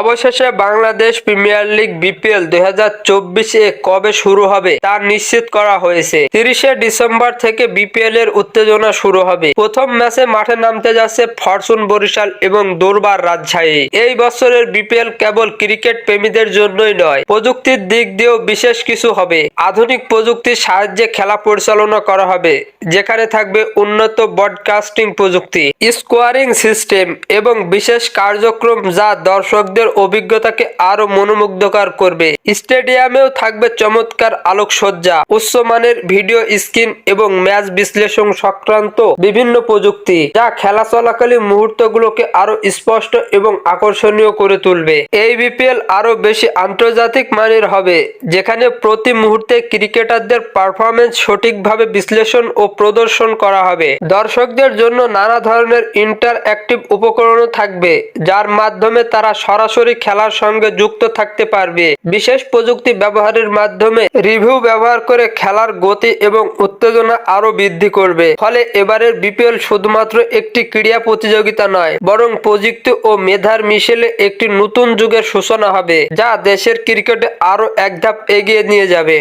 অবশেষে Bangladesh premier league BPL দুই চব্বিশে কবে শুরু হবে তা নিশ্চিত করা হয়েছে। তিরিশে ডিসেম্বর থেকে বিপিএল এর উত্তেজনা শুরু হবে। প্রথম ম্যাচে মাঠে নামতে যাচ্ছে ফরচুন, বরিশাল এবং দুর্বার রাজশাহী। এই বছরের বিপিএল কেবল ক্রিকেট প্রেমীদের জন্যই নয়, প্রযুক্তির দিক দিয়েও বিশেষ কিছু হবে। আধুনিক প্রযুক্তির সাহায্যে খেলা পরিচালনা করা হবে, যেখানে থাকবে উন্নত ব্রডকাস্টিং প্রযুক্তি স্কোয়ারিং সিস্টেম এবং বিশেষ কার্যক্রম যা দর্শকদের অভিজ্ঞতাকে আরও মনোমুগ্ধকর করবে। স্টেডিয়ামেও থাকবে চমৎকার আলোকসজ্জা, উচ্চমানের ভিডিও স্ক্রিন এবং ম্যাচ বিশ্লেষণ সংক্রান্ত বিভিন্ন প্রযুক্তি, যা খেলা চলাকালীন মুহূর্তগুলোকে আরও স্পষ্ট এবং আকর্ষণীয় করে তুলবে। এই বিপিএল আরও বেশি আন্তর্জাতিক মানের হবে, যেখানে প্রতি মুহূর্তে ক্রিকেটারদের পারফরমেন্স সঠিকভাবে বিশ্লেষণ ও প্রদর্শন করা হবে। দর্শকদের জন্য নানা ধরনের ইন্টার অ্যাক্টিভ উপকরণও থাকবে, যার মাধ্যমে তারা সরাসরি খেলার সঙ্গে যুক্ত থাকতে পারবে। বিশেষ প্রযুক্তি ব্যবহারের মাধ্যমে রিভিউ ব্যবহার করে খেলার গতি এবং উত্তেজনা আরও বৃদ্ধি করবে। ফলে এবারের বিপিএল শুধুমাত্র একটি ক্রীড়া প্রতিযোগিতা নয়, বরং প্রযুক্তি ও মেধার মিশেলে একটি নতুন যুগের সূচনা হবে, যা দেশের ক্রিকেটে আরও এক ধাপ এগিয়ে নিয়ে যাবে।